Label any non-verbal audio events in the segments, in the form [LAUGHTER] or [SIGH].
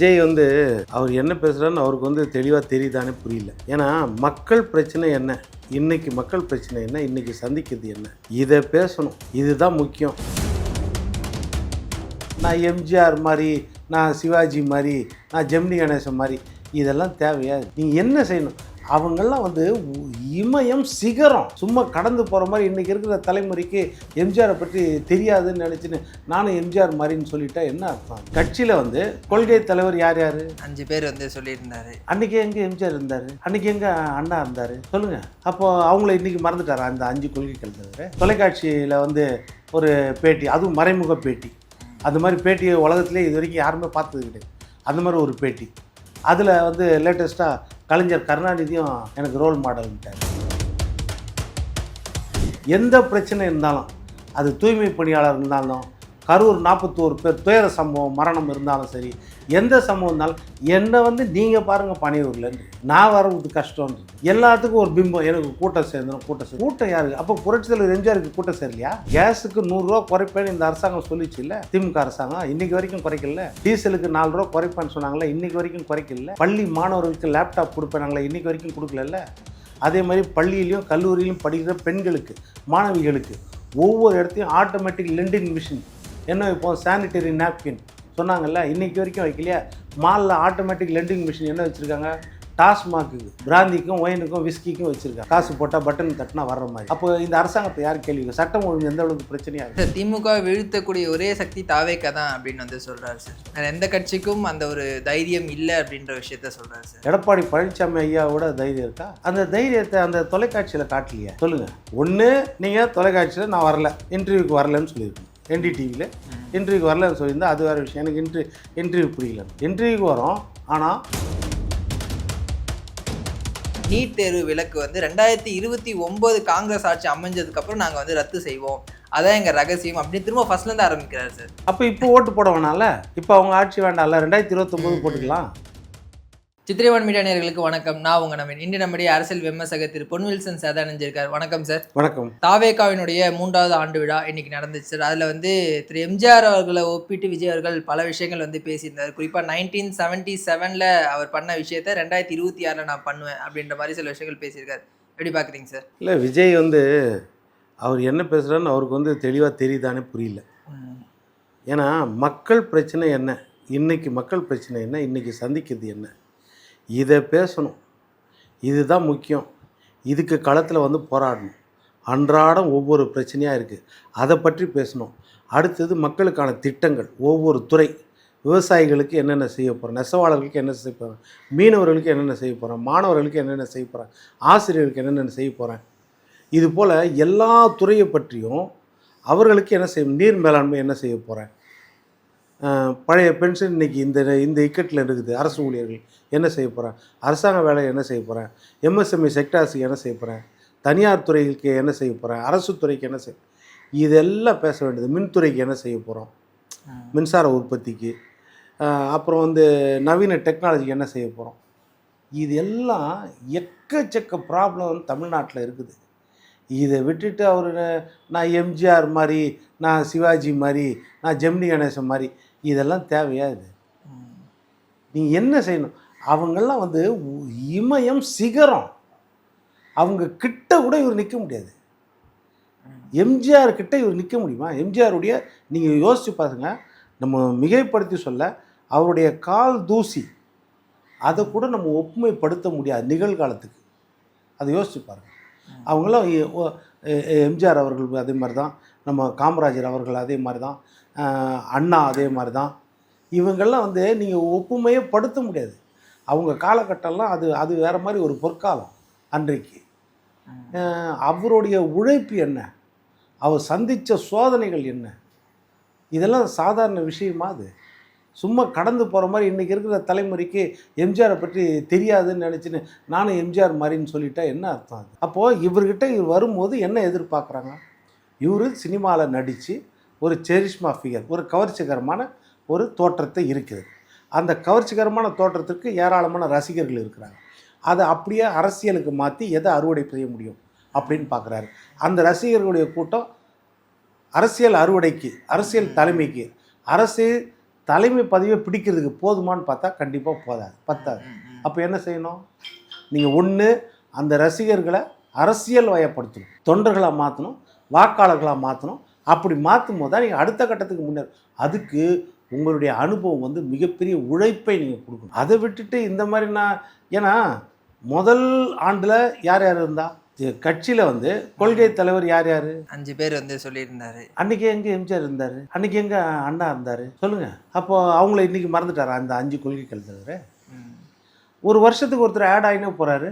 விஜய் வந்து அவர் என்ன பேசுகிறாருன்னு அவருக்கு வந்து தெளிவாக தெரியுதானே புரியல. ஏன்னா மக்கள் பிரச்சனை என்ன? இன்னைக்கு மக்கள் பிரச்சனை என்ன? இன்னைக்கு சந்திக்கிறது என்ன? இதை பேசணும். இதுதான் முக்கியம். நான் எம்ஜிஆர் மாதிரி நான் சிவாஜி மாதிரி நான் ஜெமினி கணேசன் மாதிரி இதெல்லாம் தேவையா? நீங்கள் என்ன செய்யணும்? அவங்கெல்லாம் வந்து இமயம் சிகரம். சும்மா கடந்து போகிற மாதிரி இன்றைக்கி இருக்கிற தலைமுறைக்கு எம்ஜிஆரை பற்றி தெரியாதுன்னு நினச்சின்னு நானும் எம்ஜிஆர் மாதிரின்னு சொல்லிட்டா என்ன அர்த்தம்? கட்சியில் வந்து கொள்கை தலைவர் யார் யார்? அஞ்சு பேர் வந்து சொல்லியிருந்தாரு. அன்னைக்கு எங்கே எம்ஜிஆர் இருந்தார்? அன்னைக்கு எங்கே அண்ணா இருந்தார்? சொல்லுங்கள் அப்போ அவங்கள இன்னைக்கு மறந்துட்டாரா அந்த அஞ்சு கொள்கைகள் தவிர தொலைக்காட்சியில் வந்து ஒரு பேட்டி அதுவும் மறைமுக பேட்டி. அந்த மாதிரி பேட்டியை உலகத்திலே இது வரைக்கும் யாருமே பார்த்தது கிடையாது. அந்த மாதிரி ஒரு பேட்டி. அதில் வந்து லேட்டஸ்ட்டாக கலைஞர் கருணாநிதியும் எனக்கு ரோல் மாடல்ட்டார் எந்த பிரச்சனை இருந்தாலும் அது தூய்மை பணியாளர் இருந்தாலும் கரூர் நாற்பத்தோரு பேர் துயர சம்பவம் மரணம் இருந்தாலும் சரி எந்த சம்பவம் இருந்தாலும் என்னை வந்து நீங்கள் பாருங்கள் பணியூர்லேருந்து நான் வரவுக்கு கஷ்டம்னு எல்லாத்துக்கும் ஒரு பிம்பம் எனக்கு கூட்டம் சேர்ந்துடும் கூட்டம் சேரும் கூட்டம் யாருக்கு? அப்போ புரட்சித்தலைவர் எம்ஜிஆருக்கு கூட்டம் சேரலையா? கேஸுக்கு நூறுரூவா குறைப்பேன்னு இந்த அரசாங்கம் சொல்லிச்சு இல்லை? திமுக அரசாங்கம் இன்னைக்கு வரைக்கும் குறைக்கல. டீசலுக்கு நாலு ரூபா குறைப்பேன்னு சொன்னாங்களே இன்னைக்கு வரைக்கும் குறைக்கல. பள்ளி மாணவர்களுக்கு லேப்டாப் கொடுப்பேனாங்களே இன்னைக்கு வரைக்கும் கொடுக்கல அதே மாதிரி பள்ளியிலையும் கல்லூரியிலையும் படிக்கிற பெண்களுக்கு மாணவிகளுக்கு ஒவ்வொரு இடத்தையும் ஆட்டோமேட்டிக் லெண்டிங் மிஷின் என்ன இப்போ சானிடரி நாப்கின் சொன்னாங்கல்ல இன்னைக்கு வரைக்கும் வைக்கலையா? மாலில் ஆட்டோமேட்டிக் லெண்டிங் மிஷின் என்ன வச்சுருக்காங்க? டாஸ்மாக்கு பிராந்திக்கும் ஒயினுக்கும் விஸ்கிக்கும் வச்சுருக்காங்க. காசு போட்டால் பட்டன் தட்டினா வர்ற மாதிரி. அப்போ இந்த அரசாங்கத்தை யார் கேள்வி? சட்டம் ஒழுங்கு எந்த அளவுக்கு பிரச்சனையாக இருக்குது திமுக வீழ்த்தக்கூடிய ஒரே சக்தி தாவேக்கா தான் அப்படின்னு வந்து சொல்றாரு சார். எந்த கட்சிக்கும் அந்த ஒரு தைரியம் இல்லை அப்படின்ற விஷயத்த சொல்றாரு சார். எடப்பாடி பழனிசாமி ஐயாவோட தைரியம் இருக்கா? அந்த தைரியத்தை அந்த தொலைக்காட்சியில் காட்டலையே. சொல்லுங்கள் ஒன்று நீங்கள் தொலைக்காட்சியில் நான் வரல. இன்டர்வியூக்கு வரலன்னு சொல்லியிருக்கணும் என்டிடிவியில் இன்டர்வியூக்கு வரலன்னு சொல்லியிருந்தா அது வேறு விஷயம். எனக்கு இன்ட்ரி இன்டர்வியூ பிடிக்கல இன்டர்வியூக்கு வரோம். ஆனால் நீட் தேர்வு விலக்கு வந்து ரெண்டாயிரத்தி இருபத்தி ஒன்பது காங்கிரஸ் ஆட்சி அமைஞ்சதுக்கு அப்புறம் நாங்க வந்து ரத்து செய்வோம். அதான் எங்க ரகசியம் அப்படின்னு திரும்ப ஃபர்ஸ்ட்ல இருந்து ஆரம்பிக்கிறாரு சார். அப்போ இப்போ ஓட்டு போட வேணாம்ல? இப்போ அவங்க ஆட்சி வேண்டாம்ல? ரெண்டாயிரத்தி இருபத்தொம்போது போட்டுக்கலாம். சித்திரைவன் மீடியா நேயர்களுக்கு வணக்கம். நான் உங்க நம்ம இன்று நம்முடைய அரசியல் விமர்சக திரு பொன் வில்சன் சார் இணைஞ்சிருக்கார். வணக்கம் சார். வணக்கம். தாவேகாவினுடைய மூன்றாவது ஆண்டு விழா இன்னைக்கு நடந்துச்சு சார். அதில் வந்து திரு எம்ஜிஆர் அவர்களை ஒப்பிட்டு விஜய் அவர்கள் பல விஷயங்கள் வந்து பேசியிருந்தார். குறிப்பாக நைன்டீன் செவன்ட்டி செவனில் அவர் பண்ண விஷயத்த ரெண்டாயிரத்தி இருபத்தி ஆறில் நான் பண்ணுவேன் அப்படின்ற மாதிரி சில விஷயங்கள் பேசியிருக்காரு. எப்படி பார்க்குறீங்க சார்? இல்லை விஜய் வந்து அவர் என்ன பேசுகிறான்னு அவருக்கு வந்து தெளிவாக தெரியுதானே புரியல. ஏன்னா மக்கள் பிரச்சனை என்ன? இன்னைக்கு மக்கள் பிரச்சனை என்ன? இன்னைக்கு சந்திக்கிறது என்ன? இதை பேசணும். இதுதான் முக்கியம். இதுக்கு களத்தில் வந்து போராடணும். அன்றாடம் ஒவ்வொரு பிரச்சனையாக இருக்குது அதை பற்றி பேசணும். அடுத்தது மக்களுக்கான திட்டங்கள். ஒவ்வொரு துறை. விவசாயிகளுக்கு என்னென்ன செய்ய போகிறோம் நெசவாளர்களுக்கு என்ன செய்ய போகிறேன் மீனவர்களுக்கு என்னென்ன செய்ய போகிறோம் மாணவர்களுக்கு என்னென்ன செய்ய போகிறேன் ஆசிரியர்களுக்கு என்னென்ன செய்ய போகிறேன் இது போல் எல்லா துறையை பற்றியும் அவர்களுக்கு என்ன செய்ய நீர் மேலாண்மை என்ன செய்ய போகிறேன் பழைய பென்ஷன் இன்னைக்கு இந்த இந்த இக்கட்டில் இருக்குது. அரசு ஊழியர்கள் என்ன செய்ய போகிறேன் அரசாங்க வேலை என்ன செய்ய போகிறேன் எம்எஸ்எம்இ செக்டார்ஸுக்கு என்ன செய்ய போகிறேன் தனியார் துறைக்கு என்ன செய்ய போகிறேன் அரசு துறைக்கு என்ன செய்ய இதெல்லாம் பேச வேண்டியது. மின்துறைக்கு என்ன செய்ய போகிறோம் மின்சார உற்பத்திக்கு. அப்புறம் வந்து நவீன டெக்னாலஜிக்கு என்ன செய்ய போகிறோம் இது எல்லாம் எக்கச்சக்க ப்ராப்ளம் தமிழ்நாட்டில் இருக்குது. இதை விட்டுட்டு அவர் நான் எம்ஜிஆர் மாதிரி நான் சிவாஜி மாதிரி நான் ஜெமினி கணேசன் மாதிரி இதெல்லாம் தேவையா இது? நீங்கள் என்ன செய்யணும்? அவங்கெல்லாம் வந்து இமயம் சிகரம். அவங்க கிட்ட கூட இவர் நிற்க முடியாது. எம்ஜிஆர் கிட்ட இவர் நிற்க முடியுமா? எம்ஜிஆருடைய நீங்கள் யோசித்து பாருங்க. நம்ம மிகைப்படுத்தி சொல்ல அவருடைய கால் தூசி. அதை கூட நம்ம ஒப்புமைப்படுத்த முடியாது நிகழ்காலத்துக்கு. அதை யோசிச்சு பாருங்க. அவங்களாம் எம்ஜிஆர் அவர்கள் அதே மாதிரி தான் நம்ம காமராஜர் அவர்கள் அதே மாதிரி தான் அண்ணா அதே மாதிரி தான் இவங்கெல்லாம் வந்து நீங்கள் ஒப்புமையே படுத்த முடியாது. அவங்க காலகட்டம்லாம் அது அது வேறு மாதிரி ஒரு பொற்காலம் அன்றைக்கு. அவருடைய உழைப்பு என்ன? அவர் சந்தித்த சோதனைகள் என்ன? இதெல்லாம் சாதாரண விஷயமா அது? சும்மா கடந்து போகிற மாதிரி இன்றைக்கி இருக்கிற தலைமுறைக்கு எம்ஜிஆரை பற்றி தெரியாதுன்னு நினச்சின்னு நானும் எம்ஜிஆர் மாதிரின்னு சொல்லிட்டா என்ன அர்த்தம் அது? அப்போது இவர்கிட்ட இவர் வரும்போது என்ன எதிர்பார்க்குறாங்க? இவர் சினிமாவில் நடித்து ஒரு செரிஷ்மா ஃபிகர் ஒரு கவர்ச்சிகரமான ஒரு தோற்றத்தை இருக்குது அந்த கவர்ச்சிகரமான தோற்றத்திற்கு ஏராளமான ரசிகர்கள் இருக்கிறாங்க. அதை அப்படியே அரசியலுக்கு மாற்றி எதை அறுவடை செய்ய முடியும் அப்படின்னு பார்க்குறாரு அந்த ரசிகர்களுடைய கூட்டம் அரசியல் அறுவடைக்கு அரசியல் தலைமைக்கு அரசு தலைமை பதவியை பிடிக்கிறதுக்கு போதுமான்னு பார்த்தா கண்டிப்பாக போதாது பத்தாது. அப்போ என்ன செய்யணும்? நீங்கள் ஒன்று அந்த ரசிகர்களை அரசியல் வயப்படுத்தணும் தொண்டர்களாக மாற்றணும் வாக்காளர்களாக மாற்றணும் அப்படி மாற்றும் போது தான் நீங்கள் அடுத்த கட்டத்துக்கு முன்னேற அதுக்கு உங்களுடைய அனுபவம் வந்து மிகப்பெரிய உழைப்பை நீங்கள் கொடுக்கணும். அதை விட்டுட்டு இந்த மாதிரி நான் ஏன்னா முதல் ஆண்டில் யார் யார் இருந்தா? கட்சியில் வந்து கொள்கை தலைவர் யார் யார்? அஞ்சு பேர் வந்து சொல்லியிருந்தாரு. அன்னைக்கு எங்கே எம்ஜிஆர் இருந்தார்? அன்னைக்கு எங்கே அண்ணா இருந்தார்? சொல்லுங்கள் அப்போ அவங்கள இன்னைக்கு மறந்துட்டாரா அந்த அஞ்சு கொள்கைகள் தலைவர். ஒரு வருஷத்துக்கு ஒருத்தர் ஆட் ஆகினே போகிறாரு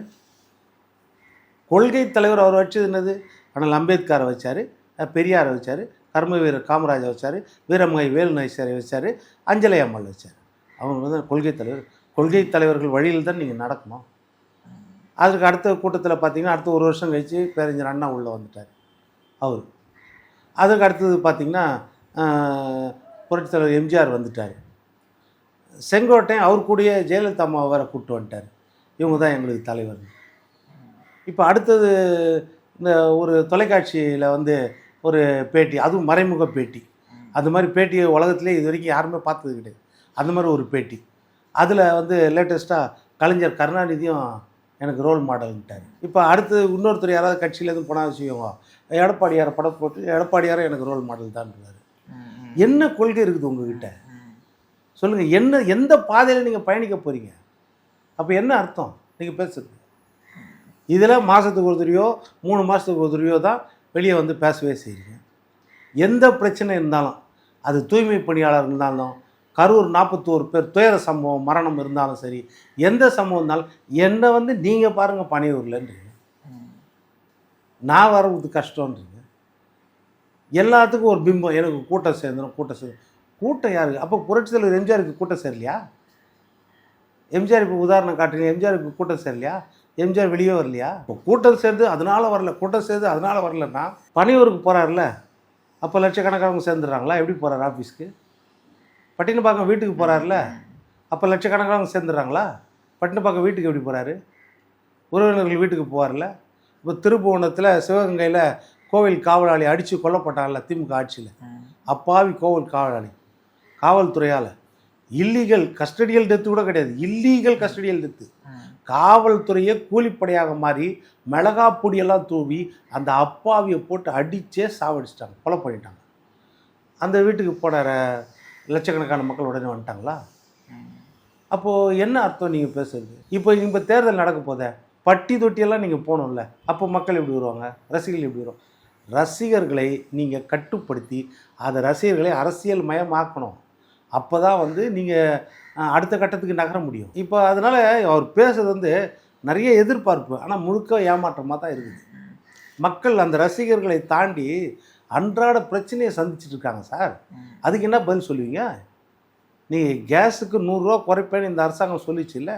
கொள்கை தலைவர் அவர் வச்சது என்னது? ஆனால் அம்பேத்கரை வச்சார் பெரியாரை வச்சார் கர்ம வீரர் காமராஜை வச்சார் வீரமகை வேலு நாயசரை வச்சார் அஞ்சலை அம்மாள் வச்சார். அவங்க வந்து கொள்கை தலைவர். கொள்கை தலைவர்கள் வழியில் தான் நீங்கள் நடக்கணும். அதுக்கு அடுத்த கூட்டத்தில் பார்த்தீங்கன்னா அடுத்த ஒரு வருஷம் கழித்து பேரஞ்சர் அண்ணா உள்ளே வந்துட்டார். அவர். அதுக்கு அடுத்தது பார்த்திங்கன்னா புரட்சித்தலைவர் எம்ஜிஆர் வந்துட்டார். செங்கோட்டையன் அவர் கூடயே ஜெயலலிதா அம்மாவை வேற கூப்பிட்டு வந்துட்டார். இவங்க தான் எங்களுக்கு தலைவர் இப்போ அடுத்தது இந்த ஒரு தொலைக்காட்சியில் வந்து ஒரு பேட்டி அதுவும் மறைமுக பேட்டி. அந்த மாதிரி பேட்டியை உலகத்திலே இது வரைக்கும் யாருமே பார்த்தது கிடையாது. அந்த மாதிரி ஒரு பேட்டி. அதில் வந்து லேட்டஸ்ட்டாக கலைஞர் கருணாநிதியும் எனக்கு ரோல் மாடல்ன்ட்டார் இப்போ அடுத்து இன்னொருத்தர் யாராவது கட்சியிலேருந்து போனால் செய்வோம் எடப்பாடியாரை படம் போட்டு எடப்பாடியாரை எனக்கு ரோல் மாடல் தான்றாரு என்ன கொள்கை இருக்குது உங்ககிட்ட? சொல்லுங்கள் என்ன எந்த பாதையில் நீங்கள் பயணிக்க போகிறீங்க அப்போ என்ன அர்த்தம்? நீங்கள் பேசுறது. இதில் மாதத்துக்கு ஒரு தடவையோ மூணு மாதத்துக்கு ஒரு தடவையோ தான் வெளியே வந்து பேசவே செய்கிறீங்க. எந்த பிரச்சனை இருந்தாலும் அது தூய்மை பணியாளர் இருந்தாலும் கரூர் நாற்பத்தோரு பேர் துயர சம்பவம் மரணம் இருந்தாலும் சரி எந்த சம்பவம் இருந்தாலும் என்னை வந்து நீங்கள் பாருங்கள் பனையூர்லன்றீங்க. நான் வரது கஷ்டன்றீங்க எல்லாத்துக்கும் ஒரு பிம்பம் எனக்கு கூட்டம் சேர்ந்துடும் கூட்டம் சேர்ந்து கூட்டம் யாருக்கு? அப்போ புரட்சி தலைவர் எம்ஜிஆருக்கு கூட்டம் சேரலையா? எம்ஜிஆர் இப்போ உதாரணம் காட்டுறீங்க எம்ஜிஆருக்கு கூட்டம் சேரலையா? எம்ஜிஆர் வெளியே வரலையா? இப்போ கூட்டம் சேர்ந்து அதனால வரல கூட்டம் சேர்ந்து அதனால வரலன்னா பணியூருக்கு போகிறாருல அப்போ லட்சக்கணக்கானவங்க சேர்ந்துடுறாங்களா? எப்படி போகிறார் ஆஃபீஸ்க்கு? பட்டினப்பாக்கம் வீட்டுக்கு போகிறாருல அப்போ லட்சக்கணக்கானவங்க சேர்ந்துடுறாங்களா? பட்டினப்பாக்கம் வீட்டுக்கு எப்படி போகிறாரு உறவினர்கள் வீட்டுக்கு போவார்ல இப்போ திருப்புவனத்தில் சிவகங்கையில் கோவில் காவலாளி அடித்து கொல்லப்பட்டாங்கல்ல திமுக ஆட்சியில். அப்பாவி கோவில் காவலாளி காவல்துறையால். இல்லீகல் கஸ்டடியல் டெத்து கூட கிடையாது. Illegal custodial death. காவல்துறையை கூலிப்படையாக மாறி மிளகா பொடியெல்லாம் தூவி அந்த அப்பாவியை போட்டு அடித்தே சாவடிச்சிட்டாங்க கொலை பண்ணிட்டாங்க. அந்த வீட்டுக்கு போடுற லட்சக்கணக்கான மக்கள் உடனே வந்துட்டாங்களா? அப்போது என்ன அர்த்தம் நீங்கள் பேசுறது? இப்போ இப்போ தேர்தல் நடக்க போத பட்டி தொட்டியெல்லாம் நீங்கள் போகணும்ல அப்போ மக்கள் எப்படி வருவாங்க? ரசிகர்கள் எப்படி வருவாங்க? ரசிகர்களை நீங்கள் கட்டுப்படுத்தி அதை ரசிகர்களை அரசியல் மயமாக்கணும். அப்போ தான் வந்து நீங்கள் அடுத்த கட்டத்துக்கு நகர முடியும். இப்போ அதனால் அவர் பேசுறது வந்து நிறைய எதிர்பார்ப்பு. ஆனால் முழுக்க ஏமாற்றமாக தான் இருக்குது. மக்கள் அந்த ரசிகர்களை தாண்டி அன்றாட பிரச்சனையை சந்திச்சுட்டு இருக்காங்க சார். அதுக்கு என்ன பதில் சொல்லுவீங்க? நீ கேஸுக்கு நூறுரூவா குறைப்பேன்னு இந்த அரசாங்கம் சொல்லிச்சு இல்லை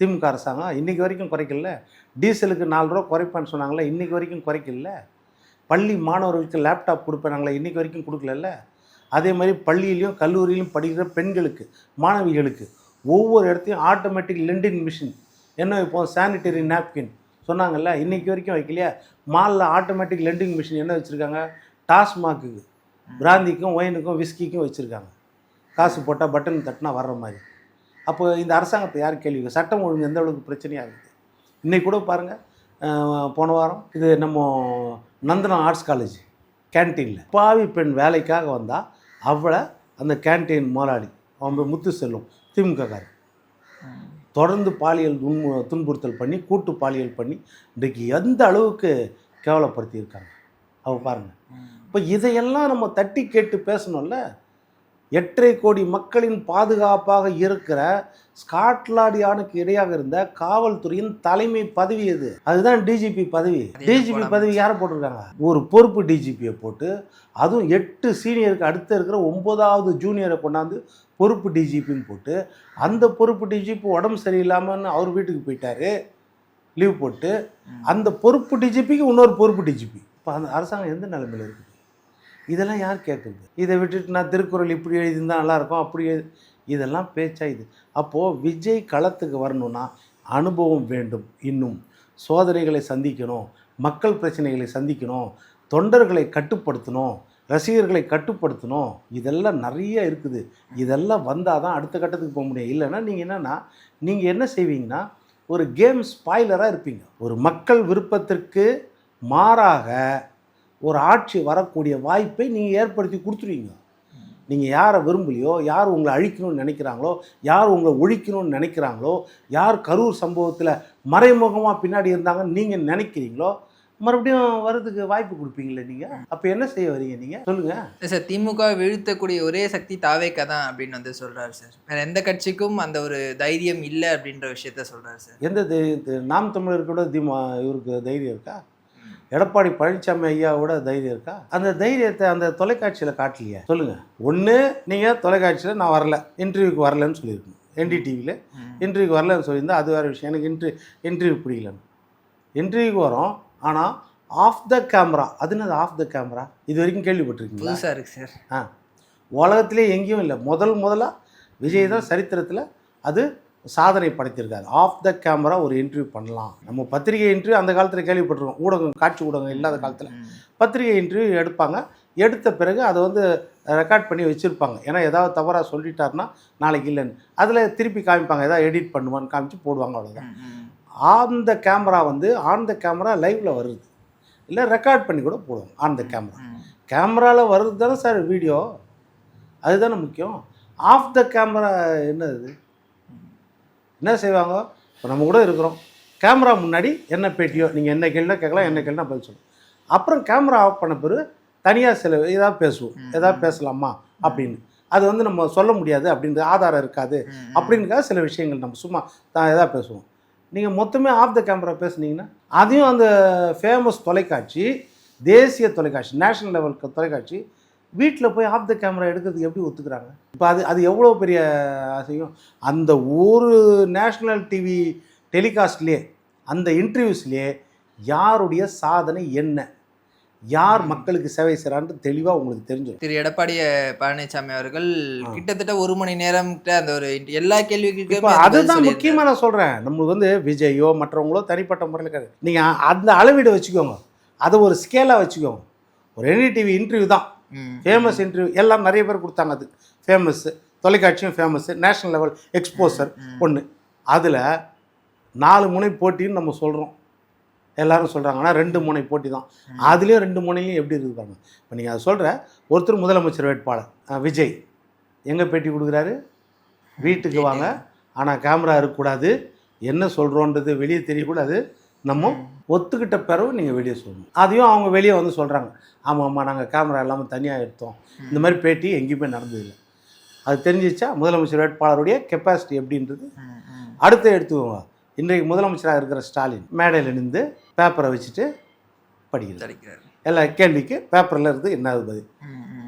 திமுக அரசாங்கம் இன்றைக்கி வரைக்கும் குறைக்கல. டீசலுக்கு நாலு ரூபா குறைப்பேன்னு சொன்னாங்களே இன்றைக்கி வரைக்கும் குறைக்கல. பள்ளி மாணவர்களுக்கு லேப்டாப் கொடுப்பேனாங்களே இன்றைக்கி வரைக்கும் கொடுக்கல அதே மாதிரி பள்ளியிலையும் கல்லூரியிலும் படிக்கிற பெண்களுக்கு மாணவிகளுக்கு ஒவ்வொரு இடத்தையும் ஆட்டோமேட்டிக் லெண்டிங் மிஷின் என்ன இப்போ சானிட்டரி நாப்கின் சொன்னாங்கல்ல இன்றைக்கி வரைக்கும் வைக்கலையா? மாலில் ஆட்டோமேட்டிக் லெண்டிங் மிஷின் என்ன வச்சுருக்காங்க? டாஸ்மாக்கு பிராந்திக்கும் ஒயினுக்கும் விஸ்கிக்கும் வச்சுருக்காங்க. காசு போட்டால் பட்டன் தட்டினா வர்ற மாதிரி. அப்போ இந்த அரசாங்கத்தை யார் கேள்வி சட்டம் ஒழுங்கு எந்த அளவுக்கு பிரச்சனையாக இருக்குது? இன்றைக்கி கூட பாருங்கள் போன வாரம் இது நம்ம நந்தனம் ஆர்ட்ஸ் காலேஜ் கேன்டீனில் பாவி பெண் வேலைக்காக வந்தால் அவளை அந்த கேன்டீன் முதலாளி அவன் முத்து செல்லும் திமுககாரன் ம். தொடர்ந்து பாலியல் துன்பு துன்புறுத்தல் பண்ணி கூட்டு பாலியல் பண்ணி இன்றைக்கு எந்த அளவுக்கு கேவலப்படுத்தியிருக்காங்க அவ பாருங்கள். இப்போ இதையெல்லாம் நம்ம தட்டி கேட்டு பேசணும்ல எட்டரை கோடி மக்களின் பாதுகாப்பாக இருக்கிற ஸ்காட்லாண்ட் யானுக்கு இடையாக இருந்த காவல்துறையின் தலைமை பதவி எது? அதுதான் டிஜிபி பதவி. டிஜிபி பதவி யாரை போட்டிருக்காங்க? ஒரு பொறுப்பு டிஜிபியை போட்டு அதுவும் எட்டு சீனியருக்கு அடுத்து இருக்கிற ஒன்பதாவது ஜூனியரை கொண்டாந்து பொறுப்பு டிஜிபின்னு போட்டு அந்த பொறுப்பு டிஜிபி உடம்பு சரியில்லாமன்னு அவர் வீட்டுக்கு போயிட்டாரு. லீவ் போட்டு. அந்த பொறுப்பு டிஜிபிக்கு இன்னொரு பொறுப்பு டிஜிபி இப்போ அந்த அரசாங்கம் எந்த நிலைமையில் இருக்குது இதெல்லாம் யார் கேட்குறது? இதை விட்டுட்டு நான் திருக்குறள் இப்படி எழுதியிருந்தால் நல்லாயிருக்கும் அப்படி எழுதி இதெல்லாம் பேச்சா இது. அப்போது விஜய் களத்துக்கு வரணும்னா அனுபவம் வேண்டும் இன்னும். சோதனைகளை சந்திக்கணும் மக்கள் பிரச்சனைகளை சந்திக்கணும் தொண்டர்களை கட்டுப்படுத்தணும் ரசிகர்களை கட்டுப்படுத்தணும். இதெல்லாம் நிறைய இருக்குது. இதெல்லாம் வந்தால் தான் அடுத்த கட்டத்துக்கு போக முடியும். இல்லைன்னா நீங்கள் என்னென்னா நீங்கள் என்ன செய்வீங்கன்னா ஒரு கேம் ஸ்பாய்லராக இருப்பீங்க. ஒரு மக்கள் விருப்பத்திற்கு மாறாக ஒரு ஆட்சி வரக்கூடிய வாய்ப்பை நீங்கள் ஏற்படுத்தி கொடுத்துருவீங்க. நீங்கள் யாரை விரும்பலையோ யார் உங்களை அழிக்கணும்னு நினைக்கிறாங்களோ யார் உங்களை ஒழிக்கணும்னு நினைக்கிறாங்களோ யார் கரூர் சம்பவத்தில் மறைமுகமாக பின்னாடி இருந்தாங்கன்னு நீங்கள் நினைக்கிறீங்களோ மறுபடியும் வர்றதுக்கு வாய்ப்பு கொடுப்பீங்களே நீங்கள் அப்போ என்ன செய்ய வரீங்க நீங்கள் சொல்லுங்கள் சார் திமுக வீழ்த்தக்கூடிய ஒரே சக்தி தாவேக்கா தான் அப்படின்னு வந்து சொல்றாரு சார். வேற எந்த கட்சிக்கும் அந்த ஒரு தைரியம் இல்லை அப்படின்ற விஷயத்த சொல்றாரு சார். எந்த நாம் தமிழருக்கு கூட திமுக இவருக்கு தைரியம் இருக்கா? எடப்பாடி பழனிசாமி ஐயாவோட தைரியம் இருக்கா? அந்த தைரியத்தை அந்த தொலைக்காட்சியில் காட்டலையே. சொல்லுங்கள் ஒன்று நீங்கள் தொலைக்காட்சியில் நான் வரல. இன்டர்வியூக்கு வரலன்னு சொல்லியிருக்கணும். என்டிடிவியில் இன்டர்வியூக்கு வரலன்னு சொல்லியிருந்தா அது வேறு விஷயம். எனக்கு இன்ட்ரி இன்டர்வியூ பிடிக்கலன்னு. இன்டர்வியூக்கு வரோம். ஆனால் ஆஃப் த கேமரா அது என்னது ஆஃப் த கேமரா இது வரைக்கும் கேள்விப்பட்டிருக்கீங்களா? புதுசா இருக்கு சார். ஆ. உலகத்திலே எங்கேயும் இல்லை. முதல் முதலாக விஜய் தான் சரித்திரத்தில் அது சாதனை படைத்திருக்காரு ஆஃப் த கேமரா ஒரு இன்டர்வியூ பண்ணலாம். நம்ம பத்திரிகை இன்டர்வியூ அந்த காலத்தில் கேள்விப்பட்டிருக்கோம். ஊடகம் காட்சி ஊடகம் இல்லாத காலத்தில் பத்திரிகை இன்டர்வியூ எடுப்பாங்க. எடுத்த பிறகு அதை வந்து ரெக்கார்ட் பண்ணி வச்சுருப்பாங்க. ஏன்னா ஏதாவது தவறாக சொல்லிட்டாருன்னா நாளைக்கு இல்லைன்னு. அதில் திருப்பி காமிப்பாங்க. ஏதாவது எடிட் பண்ணுவான்னு காமிச்சு போடுவாங்க அவ்வளோதான் ஆன் த கேமரா வந்து ஆன் த கேமரா லைவில் வருது. இல்லை ரெக்கார்ட் பண்ணி கூட போடுவாங்க. ஆன் த கேமரா கேமராவில் வருது தானே சார் வீடியோ அதுதானே முக்கியம். ஆஃப் த கேமரா என்னது? என்ன செய்வாங்க? இப்போ நம்ம கூட இருக்கிறோம். கேமரா முன்னாடி என்ன பேட்டியோ நீங்கள் என்ன கேள்வினா கேட்கலாம் என்ன கேள்வினா பதில் சொல்லணும் அப்புறம் கேமரா ஆஃப் பண்ண பிறகு தனியாக சில ஏதாவது பேசுவோம். ஏதாவது பேசலாமா? அப்படின்னு. அது வந்து நம்ம சொல்ல முடியாது அப்படின்ற ஆதாரம் இருக்காது. அப்படின்றக்காக சில விஷயங்கள் நம்ம சும்மா தான் எதாவது பேசுவோம். நீங்கள் மொத்தமே ஆஃப் த கேமரா பேசுனீங்கன்னா அதையும் அந்த ஃபேமஸ் தொலைக்காட்சி தேசிய தொலைக்காட்சி நேஷனல் லெவல் தொலைக்காட்சி வீட்டில் போய் ஆஃப் த கேமரா எடுக்கிறதுக்கு எப்படி ஒத்துக்கிறாங்க? இப்போ அது அது எவ்வளோ பெரிய அசையும் அந்த ஒரு நேஷ்னல் டிவி டெலிகாஸ்ட்லேயே அந்த இன்டர்வியூஸ்லேயே யாருடைய சாதனை என்ன? யார் மக்களுக்கு சேவை செய்கிறான்ட்டு தெளிவாக உங்களுக்கு தெரிஞ்சிடும். திரு எடப்பாடி பழனிசாமி அவர்கள். கிட்டத்தட்ட ஒரு மணி நேரம் அந்த ஒரு எல்லா கேள்விகளுக்கும் அதுதான் முக்கியமாக நான் சொல்கிறேன் நம்மளுக்கு வந்து விஜயோ மற்றவங்களோ தனிப்பட்ட முறையில் கிடையாது. நீங்கள் அந்த அளவீடு வச்சுக்கோங்க. அதை ஒரு ஸ்கேலாக வச்சுக்கோங்க. ஒரு என்டிடிவி இன்டர்வியூ தான். ஃபேமஸ் இன்டர்வியூ எல்லாம் நிறைய பேர் கொடுத்தாங்க அது. ஃபேமஸ்ஸு தொலைக்காட்சியும் ஃபேமஸ்ஸு நேஷனல் லெவல் எக்ஸ்போசர் ஒன்று அதில் நாலு முனை போட்டின்னு நம்ம சொல்கிறோம் எல்லாரும் சொல்கிறாங்க ஆனால் ரெண்டு முனை போட்டி தான். அதுலேயும் ரெண்டு முனையும் எப்படி இருக்குது பாருங்க. இப்போ நீங்கள் அதை சொல்கிற ஒருத்தர் முதலமைச்சர் வேட்பாளர் விஜய். எங்கே பேட்டி கொடுக்குறாரு? வீட்டுக்கு வாங்க. ஆனால் கேமரா இருக்கக்கூடாது. என்ன சொல்கிறோன்றது வெளியே தெரியக்கூடாது. நம்ம ஒத்துக்கிட்ட பிறகு நீங்கள் வெளியே சொல்லணும். அதையும் அவங்க வெளியே வந்து சொல்கிறாங்க ஆமாம் ஆமாம் நாங்கள் கேமரா இல்லாமல் தனியாக எடுத்தோம். இந்த மாதிரி பேட்டி எங்கேயுமே நடந்ததில்லை. அது தெரிஞ்சிச்சா முதலமைச்சர் வேட்பாளருடைய கெப்பாசிட்டி எப்படின்றது? அடுத்து எடுத்துக்கோங்க இன்றைக்கு முதலமைச்சராக இருக்கிற ஸ்டாலின் மேடையில் நின்று பேப்பரை வச்சுட்டு படிக்கிறார். எல்லா கேள்விக்கு பேப்பரில் இருந்து என்ன பதில்?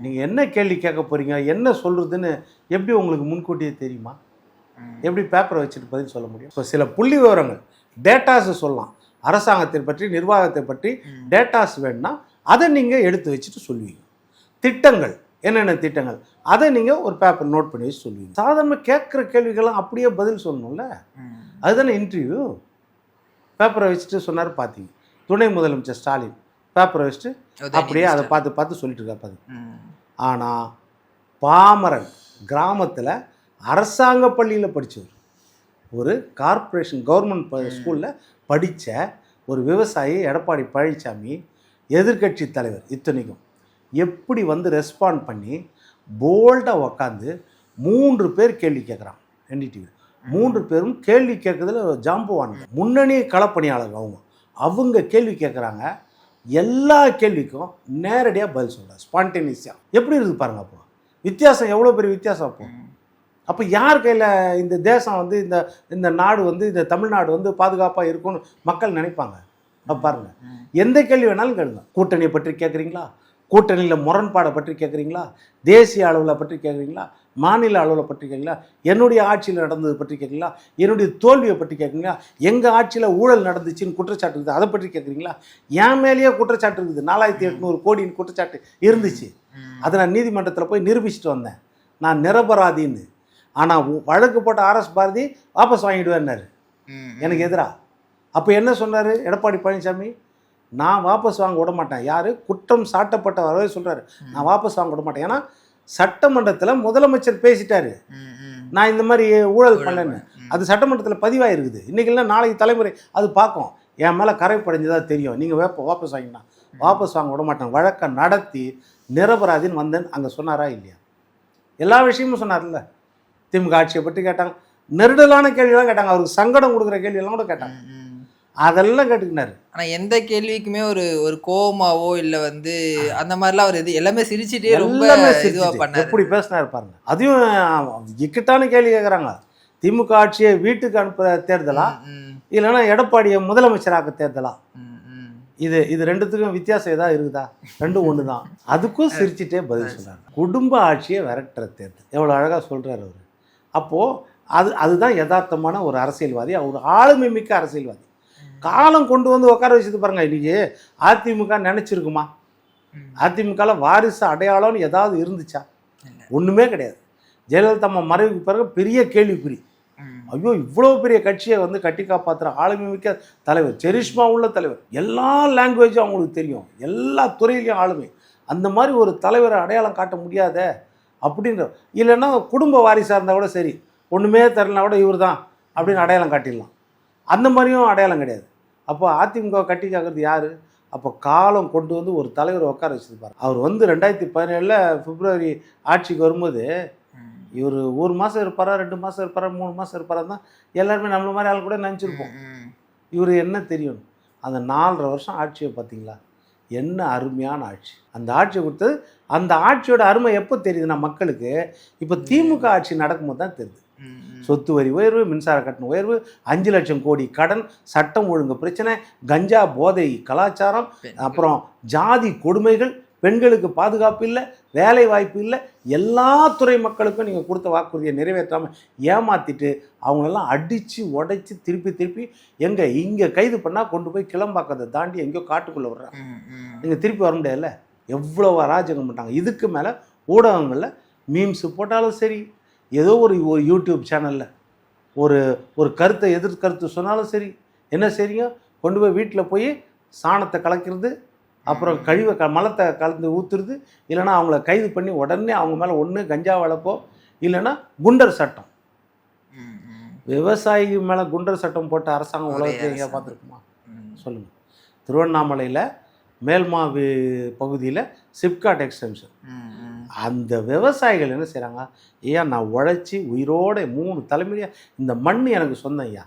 நீங்கள் என்ன கேள்வி கேட்க போகிறீங்க என்ன சொல்கிறதுன்னு எப்படி உங்களுக்கு முன்கூட்டியே தெரியுமா? எப்படி பேப்பரை வச்சுட்டு பதில் சொல்ல முடியும்? ஸோ சில புள்ளி விவரங்கள் டேட்டாஸை சொல்லலாம். அரசாங்கத்தை பற்றி நிர்வாகத்தை பற்றி டேட்டாஸ் வேணும்னா அதை நீங்கள் எடுத்து வச்சுட்டு சொல்லுவீங்க. திட்டங்கள் என்னென்ன திட்டங்கள் அதை நீங்கள் ஒரு பேப்பர் நோட் பண்ணி வச்சு சொல்லுவீங்க. சாதாரணமாக கேட்குற கேள்விகள்லாம் அப்படியே பதில் சொல்லணும்ல? அதுதானே இன்டர்வியூ பேப்பரை வச்சுட்டு சொன்னார் பார்த்தீங்க துணை முதலமைச்சர் ஸ்டாலின் பேப்பரை வச்சுட்டு அப்படியே அதை பார்த்து பார்த்து சொல்லிட்டு இருக்கா பாரு ஆனால் பாமரன் கிராமத்தில் அரசாங்க பள்ளியில் படித்தவர் ஒரு கார்ப்பரேஷன் கவர்மெண்ட் ஸ்கூலில் படித்த ஒரு விவசாயி எடப்பாடி பழனிசாமி எதிர்க்கட்சி தலைவர் இத்தனைக்கும் எப்படி வந்து ரெஸ்பாண்ட் பண்ணி போல்டாக உக்காந்து மூன்று பேர் கேள்வி கேட்குறான் என்டிடிவி மூன்று பேரும் கேள்வி கேட்கறதுல ஜாம்புவானுங்க. முன்னணி களப்பணியாளர்கள் அவங்க. அவங்க கேள்வி கேட்குறாங்க எல்லா கேள்விக்கும் நேரடியாக பதில் சொல்கிறார் ஸ்பான்டேனியஸாக எப்படி இருக்குது பாருங்க அப்போ? வித்தியாசம் எவ்வளோ பெரிய வித்தியாசம் அப்போ? அப்போ யார் கையில் இந்த தேசம் வந்து இந்த இந்த நாடு வந்து இந்த தமிழ்நாடு வந்து பாதுகாப்பாக இருக்கும்னு மக்கள் நினைப்பாங்க? அப்போ பாருங்க. எந்த கேள்வி வேணாலும் கேளுங்க. கூட்டணியை பற்றி கேட்குறீங்களா கூட்டணியில் முரண்பாடை பற்றி கேட்குறீங்களா தேசிய அளவில் பற்றி கேட்குறீங்களா மாநில அளவில் பற்றி கேட்குறீங்களா என்னுடைய ஆட்சியில் நடந்தது பற்றி கேட்குறீங்களா என்னுடைய தோல்வியை பற்றி கேட்குறீங்களா எங்கள் ஆட்சியில் ஊழல் நடந்துச்சுன்னு குற்றச்சாட்டு இருக்குது அதை பற்றி கேட்குறீங்களா என் மேலேயே குற்றச்சாட்டு இருக்குது. நாலாயிரத்தி எட்நூறு கோடின்னு குற்றச்சாட்டு இருந்துச்சு. அதை நான் நீதிமன்றத்தில் போய் நிரூபிச்சுட்டு வந்தேன். நான் நிரபராதின்னு. ஆனால் வழக்கு போட்ட ஆர்எஸ் பாரதி வாபஸ் வாங்கிடுவேன்னாரு. எனக்கு எதிரா. அப்போ என்ன சொன்னார்? எடப்பாடி பழனிசாமி நான் வாபஸ் வாங்க விட மாட்டேன். யார்? குற்றம் சாட்டப்பட்ட வரவே சொல்கிறாரு நான் வாபஸ் வாங்க விட மாட்டேன். ஏன்னா சட்டமன்றத்தில் முதலமைச்சர் பேசிட்டாரு. நான் இந்த மாதிரி ஊழல் பண்ணேன்னு. அது சட்டமன்றத்தில் பதிவாயிருக்குது. இன்றைக்கி இல்லை நாளைக்கு தலைமுறை அது பார்க்கும். என் மேலே கரை படைஞ்சதா தெரியும். நீங்கள் வேப்ப வாபஸ் வாங்கினா. வாபஸ் வாங்க விட மாட்டேன். வழக்கை நடத்தி நிரபராதின்னு வந்தேன் அங்கே சொன்னாரா இல்லையா? எல்லா விஷயமும் சொன்னார்ல. திமுக ஆட்சியை பற்றி கேட்டாங்க. நெருடலான கேள்வியெல்லாம் கேட்டாங்க. அவருக்கு சங்கடம் கொடுக்குற கேள்வியெல்லாம் கூட கேட்டாங்க. அதெல்லாம் கேட்டுக்கினாரு. ஆனா எந்த கேள்விக்குமே ஒரு ஒரு கோவமாவோ இல்ல வந்து அந்த மாதிரிலாம் அவர் இது எல்லாமே சிரிச்சிட்டே ரொம்ப எல்லாமே இதுவா சிரிச்சிட்டு பண்ணாரு. எப்படி பேசினாரு பாருங்க. அதையும் இக்கட்டான கேள்வி கேட்குறாங்க திமுக ஆட்சியை வீட்டுக்கு அனுப்புகிற தேர்தலா? இல்லைன்னா எடப்பாடியை முதலமைச்சராக்க தேர்தலா. இது இது ரெண்டுத்துக்கும் வித்தியாசம் ஏதாவது இருக்குதா? ரெண்டும் ஒன்று தான் அதுக்கும் சிரிச்சிட்டே பதில் சொல்றாரு குடும்ப ஆட்சியை விரட்டுற தேர்தல். எவ்வளோ அழகாக சொல்றாரு அவர். அப்போது அது அதுதான் யதார்த்தமான ஒரு அரசியல்வாதி. அவர் ஆளுமை மிக்க அரசியல்வாதி. காலம் கொண்டு வந்து உட்கார வச்சது பாருங்க இன்னைக்கு அதிமுக நினைச்சிருக்குமா. அதிமுகவில் வாரிசு அடையாளம்னு ஏதாவது இருந்துச்சா. ஒன்றுமே கிடையாது. ஜெயலலிதா அம்மா மறைவுக்கு பிறகு பெரிய கேள்விக்குறி. ஐயோ இவ்வளோ பெரிய கட்சியை வந்து கட்டி காப்பாற்றுற ஆளுமை மிக்க தலைவர் செரிஷ்மா உள்ள தலைவர். எல்லா லாங்குவேஜும் அவங்களுக்கு தெரியும். எல்லா துறையிலையும் ஆளுமை. அந்த மாதிரி ஒரு தலைவரை அடையாளம் காட்ட முடியாத. அப்படின்ற இல்லைன்னா குடும்ப வாரிசாக இருந்தால் கூட சரி ஒன்றுமே தரலனா கூட இவர் தான் அப்படின்னு அடையாளம் காட்டிடலாம். அந்த மாதிரியும் அடையாளம் கிடையாது. அப்போ அதிமுக கட்டி காக்கிறது யார்? அப்போ காலம் கொண்டு வந்து ஒரு தலைவர் உட்கார வச்சிருப்பார் அவர் வந்து ரெண்டாயிரத்தி பதினேழில் பிப்ரவரி ஆட்சிக்கு வரும்போது. இவர் ஒரு மாதம் இருப்பாரா ரெண்டு மாதம் இருப்பாரா மூணு மாதம் இருப்பாரா தான் எல்லாருமே நம்மள மாதிரி ஆள் கூட நினச்சிருப்போம். இவர் என்ன தெரியும் அந்த நாலரை வருஷம் ஆட்சியை பார்த்தீங்களா? என்ன அருமையான ஆட்சி அந்த ஆட்சியை கொடுத்தது அந்த ஆட்சியோட அருமை எப்போ தெரியுதுன்னா மக்களுக்கு இப்போ திமுக ஆட்சி நடக்கும்போது தான் தெரியுது. சொத்து வரி உயர்வு மின்சார கட்டணம் உயர்வு அஞ்சு லட்சம் கோடி கடன் சட்டம் ஒழுங்கு பிரச்சனை கஞ்சா போதை கலாச்சாரம். அப்புறம் ஜாதி கொடுமைகள் பெண்களுக்கு பாதுகாப்பு இல்லை வேலை வாய்ப்பு இல்லை எல்லா துறை மக்களுக்கும் நீங்கள் கொடுத்த வாக்குறுதியை நிறைவேற்றாமல் ஏமாற்றிட்டு அவங்களெல்லாம் அடித்து உடைச்சி திருப்பி திருப்பி எங்கே இங்கே கைது பண்ணால் கொண்டு போய் கிளம்பாக்கத்தை தாண்டி எங்கேயோ காட்டுக்குள்ளே விட்றாங்க. நீங்கள் திருப்பி வர முடியாதுல்ல? எவ்வளோ அராஜகம் பண்ணிட்டாங்க. இதுக்கு மேலே ஊடகங்களில் மீம்ஸ் போட்டாலும் சரி ஏதோ ஒரு ஒரு யூடியூப் சேனலில் ஒரு ஒரு கருத்தை எதிர் கருத்து சொன்னாலும் சரி என்ன சரிங்க கொண்டு போய் வீட்டில் போய் சாணத்தை கலக்கிறது அப்புறம் கழிவை க மலத்தை கலந்து ஊற்றுறது இல்லைன்னா அவங்கள கைது பண்ணி உடனே அவங்க மேலே ஒன்று கஞ்சா வளர்ப்போ இல்லைன்னா குண்டர் சட்டம். விவசாயி மேலே குண்டர் சட்டம் போட்ட அரசாங்கம் உலகத்தில் எங்கேயா. பார்த்துருக்குமா. சொல்லுங்கள் திருவண்ணாமலையில் மேல்மாவி பகுதியில் சிப்காட் எக்ஸ்டென்ஷன். அந்த விவசாயிகள் என்ன செய்கிறாங்க ஐயா நான் உழைச்சி உயிரோட மூணு தலைமுறையாக இந்த மண் எனக்கு சொந்தம் ஐயா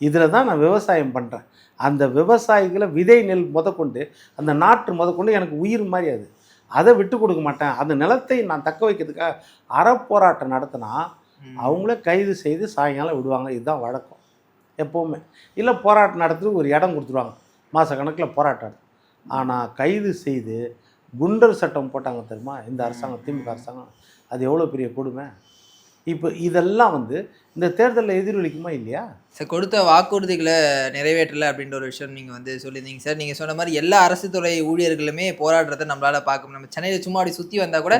இதில் தான் நான் விவசாயம் பண்ணுறேன். அந்த விவசாயிகளை விதை நெல் முதற்கொண்டு அந்த நாற்று முதற்கொண்டு எனக்கு உயிர் மாதிரி அது. அதை விட்டு கொடுக்க மாட்டேன். அந்த நிலத்தை நான் தக்க வைக்கிறதுக்காக அறப்போராட்டம் நடத்தினா. அவங்கள கைது செய்து சாயங்காலம் விடுவாங்க. இதுதான் வழக்கம். எப்போவுமே. இல்லை போராட்டம் நடத்துறதுக்கு ஒரு இடம் கொடுத்துருவாங்க. மாத கணக்கில் போராட்டம். ஆனால் கைது செய்து குண்டர் சட்டம் போட்டாங்க தெரியுமா? இந்த அரசாங்கம் திமுக அரசாங்கம். அது எவ்வளோ பெரிய கொடுமை? இப்போ இதெல்லாம் வந்து இந்த தேர்தலில் எதிரொலிக்குமா இல்லையா? சார் கொடுத்த வாக்குறுதிகளை நிறைவேற்றலை அப்படின்ற ஒரு விஷயம் நீங்கள் வந்து சொல்லியிருந்தீங்க சார். நீங்கள் சொன்ன மாதிரி எல்லா அரசு துறை ஊழியர்களுமே போராடுறதை நம்மளால பார்க்க முடியும். நம்ம சென்னையில் சும்மா அப்படி சுற்றி வந்தால் கூட.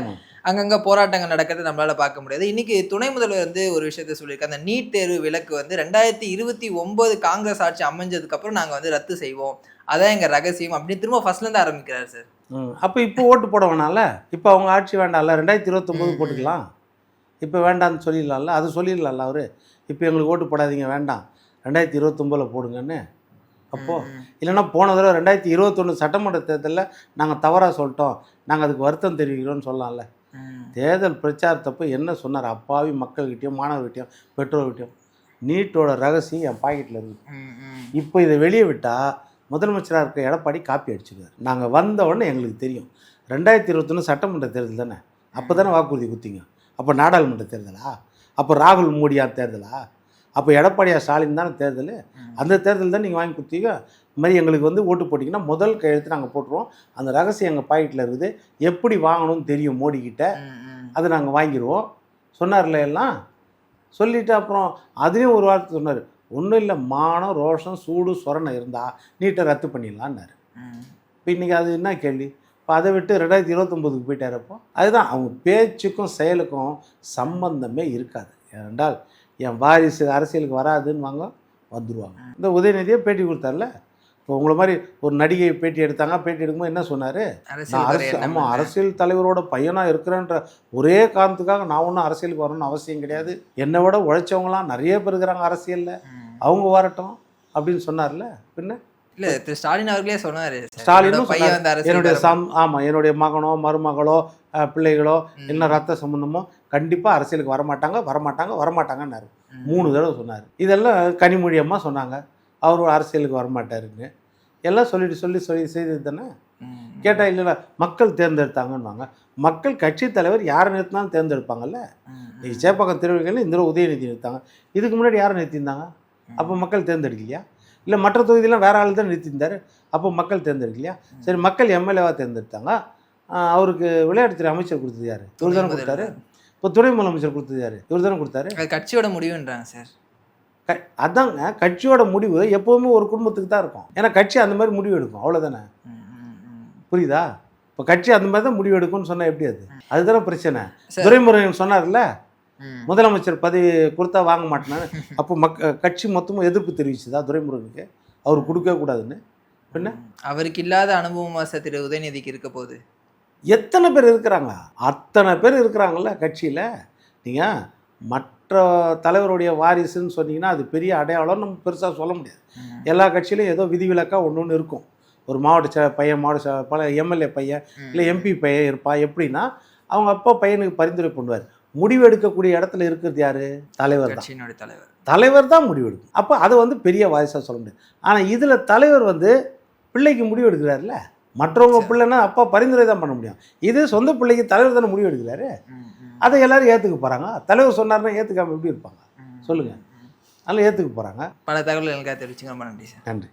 அங்கங்கே போராட்டங்கள் நடக்கிறத நம்மளால பார்க்க முடியாது. இன்னைக்கு துணை முதல்வர் வந்து ஒரு விஷயத்த சொல்லியிருக்காரு. அந்த நீட் தேர்வு விலக்கு வந்து ரெண்டாயிரத்தி இருபத்தி ஒன்பது காங்கிரஸ் ஆட்சி அமைஞ்சதுக்கு அப்புறம் நாங்கள் வந்து ரத்து செய்வோம். அதான் எங்கள் ரகசியம் அப்படின்னு திரும்ப ஃபர்ஸ்ட்லேருந்து ஆரம்பிக்கிறார் சார். அப்போ இப்போ ஓட்டு போட வேணாம்ல இப்போ அவங்க ஆட்சி வேண்டாம்ல? ரெண்டாயிரத்தி இருபத்தொம்போது. போட்டுக்கலாம். இப்போ வேண்டாம்னு சொல்லிடலாம்ல? அது சொல்லிடலாம்ல அவர்? இப்போ எங்களுக்கு ஓட்டு போடாதீங்க வேண்டாம். ரெண்டாயிரத்தி இருபத்தொம்போதில் போடுங்கன்னு. அப்போது இல்லைன்னா போன தடவை ரெண்டாயிரத்தி இருபத்தொன்று சட்டமன்ற தேர்தலில் நாங்கள் தவறாக சொல்லிட்டோம். நாங்கள் அதுக்கு வருத்தம் தெரிவிக்கிறோம்னு சொல்லலாம்ல தேர்தல் பிரச்சாரத்தப்போ என்ன சொன்னார்? அப்பாவி மக்கள்கிட்டயும் மாணவர்கிட்டயும் பெற்றோர்கிட்டயும் நீட்டோட ரகசியம் என் பாக்கெட்டில் இருக்குது. இப்போ இதை வெளியே விட்டால் முதலமைச்சராக இருக்க எடப்பாடி காப்பி அடிச்சுக்குவார் நாங்கள் வந்த உடனே எங்களுக்கு தெரியும். ரெண்டாயிரத்தி இருபத்தொன்று சட்டமன்ற தேர்தல் தானே? அப்போ தானே வாக்குறுதி கொடுத்தீங்க அப்போ நாடாளுமன்ற தேர்தலா? அப்போ ராகுல் மோடியார் தேர்தலா? அப்போ எடப்பாடியார் ஸ்டாலின் தானே தேர்தல். அந்த தேர்தல் தான் நீங்கள் வாங்கி கொடுத்தீங்க? இந்த மாதிரி எங்களுக்கு வந்து ஓட்டு போட்டிங்கன்னா முதல் கையெழுத்து நாங்கள் போட்டுருவோம். அந்த ரகசியம் எங்கள் பாக்கெட்டில் இருக்குது. எப்படி வாங்கணும்னு தெரியும் மோடி கிட்ட ம், ம். அதை நாங்கள் வாங்கிடுவோம் சொன்னார்ல எல்லாம். சொல்லிட்டு அப்புறம் அதுலேயும் ஒரு வார்த்தை சொன்னார். ஒன்றும் இல்லை மானம் ரோஷம் சூடு சொரணை இருந்தால் நீட்டை ரத்து பண்ணிடலான்னாரு. இப்போ இன்றைக்கி அது என்ன கேள்வி? இப்போ அதை விட்டு ரெண்டாயிரத்தி இருபத்தொம்போதுக்கு போயிட்டார் அப்போ. அதுதான் அவங்க பேச்சுக்கும் செயலுக்கும் சம்பந்தமே இருக்காது. ஏனென்றால் என் வாரிசு அரசியலுக்கு வராதுன்னு வாங்க வந்துடுவாங்க இந்த உதயநிதியை பேட்டி கொடுத்தார்ல. இப்போ உங்களை மாதிரி ஒரு நடிகை பேட்டி எடுத்தாங்க பேட்டி எடுக்கும்போது என்ன சொன்னார்? நான் அரசியல் ஆமாம். அரசியல் தலைவரோட பையனாக இருக்கிறேன்ற ஒரே காரணத்துக்காக நான் ஒன்றும் அரசியலுக்கு வரணும்னு அவசியம் கிடையாது. என்னை விட உழைச்சவங்களாம் நிறைய பேர் இருக்கிறாங்க அரசியலில். அவங்க வரட்டும் அப்படின்னு சொன்னார்ல. பின்ன? இல்ல திரு ஸ்டாலின் அவர்களே சொன்னாரு. ஸ்டாலினும் என்னுடைய சம் ஆமாம் என்னுடைய மகனோ மருமகளோ பிள்ளைகளோ. என்ன ரத்த சம்பந்தமோ கண்டிப்பாக அரசியலுக்கு வரமாட்டாங்க வரமாட்டாங்க வரமாட்டாங்கன்னாரு. மூணு தடவை சொன்னார். இதெல்லாம் கனிமொழி அம்மா சொன்னாங்க. அவர் அரசியலுக்கு வரமாட்டாருன்னு. எல்லாம் சொல்லிட்டு சொல்லி சொல்லி செய்தது தானே. கேட்டால் இல்லைல்ல மக்கள் தேர்ந்தெடுத்தாங்கன்னுவாங்க. மக்கள் கட்சி தலைவர் யாரை நிறுத்தினாலும் தேர்ந்தெடுப்பாங்கல்ல? சேப்பாக்கம் திருவிழிகளில் இந்த உதயநிதி நிறுத்தாங்க இதுக்கு முன்னாடி யாரை நிறுத்தியிருந்தாங்க? அப்போ மக்கள் தேர்ந்தெடுக்கலையா? இல்லை மற்ற தொகுதியெலாம் வேற ஆள் தான் நிறுத்தியிருந்தார். அப்போ மக்கள் தேர்ந்தெடுக்கலையா சரி மக்கள் எம்எல்ஏவாக தேர்ந்தெடுத்தாங்க. அவருக்கு விளையாட்டுத்துறை அமைச்சர் கொடுத்தது யார்? இவர் தானே கொடுத்தாரு. இப்போ துணை முதலமைச்சர் கொடுத்தது யார்? இவர் தானே கொடுத்தாரு கட்சியோட முடிவுன்றாங்க சார். க அதாங்க கட்சியோட முடிவு எப்போவுமே ஒரு குடும்பத்துக்கு தான் இருக்கும். ஏன்னா கட்சி அந்த மாதிரி முடிவு எடுக்கும். அவ்வளோதானே. புரியுதா? இப்போ கட்சி அந்த மாதிரி தான் முடிவு எடுக்கும்னு சொன்னால் எப்படி அது? அதுதானே பிரச்சனை. துரைமுருகன் சொன்னார்ல. முதலமைச்சர் பதவி கொடுத்தா வாங்க மாட்டேனாரு. [LAUGHS] அப்போ மக் கட்சி மொத்தமும் எதிர்ப்பு தெரிவிச்சுதா துரைமுருகனுக்கு? அவர் கொடுக்கவே கூடாதுன்னு. பின்ன? அவருக்கு இல்லாத அனுபவமா சார் திரு உதயநிதிக்கு இருக்க போகுது. எத்தனை பேர் இருக்கிறாங்க? அத்தனை பேர் இருக்கிறாங்கல்ல கட்சியில்? நீங்கள் மற்ற தலைவருடைய வாரிசுன்னு சொன்னீங்கன்னா அது பெரிய அடையாளம் நம்ம பெருசாக சொல்ல முடியாது. எல்லா கட்சியிலையும் ஏதோ விதிவிலக்காக ஒன்று ஒன்று இருக்கும். ஒரு மாவட்ட ச பையன் மாவட்ட பல எம்எல்ஏ பையன். இல்லை எம்பி பையன் இருப்பான் எப்படின்னா அவங்க அப்பா பையனுக்கு பரிந்துரை பண்ணுவார். முடிவு எடுக்கக்கூடிய இடத்துல இருக்கிறது யாரு? தலைவர் தான். தலைவர். தலைவர் தான் முடிவு எடுக்கும் அப்போ அது வந்து பெரிய வாரிசாக சொல்ல முடியாது. ஆனால் இதில் தலைவர் வந்து பிள்ளைக்கு முடிவு எடுக்கிறாருல்ல மற்றவங்க பிள்ளைன்னா அப்பா பரிந்துரை தான் பண்ண முடியும். இது சொந்த பிள்ளைக்கு தலைவர் தானே முடிவு எடுக்கிறாரு அதை எல்லாரும் ஏற்றுக்க போகிறாங்க தலைவர் சொன்னார்னா ஏற்றுக்காம எப்படி இருப்பாங்க. சொல்லுங்கள் அதெல்லாம் ஏற்றுக்க போகிறாங்க பல தகவல்களுக்காக தெரிவிச்சுங்க ரொம்ப நன்றி சார். நன்றி.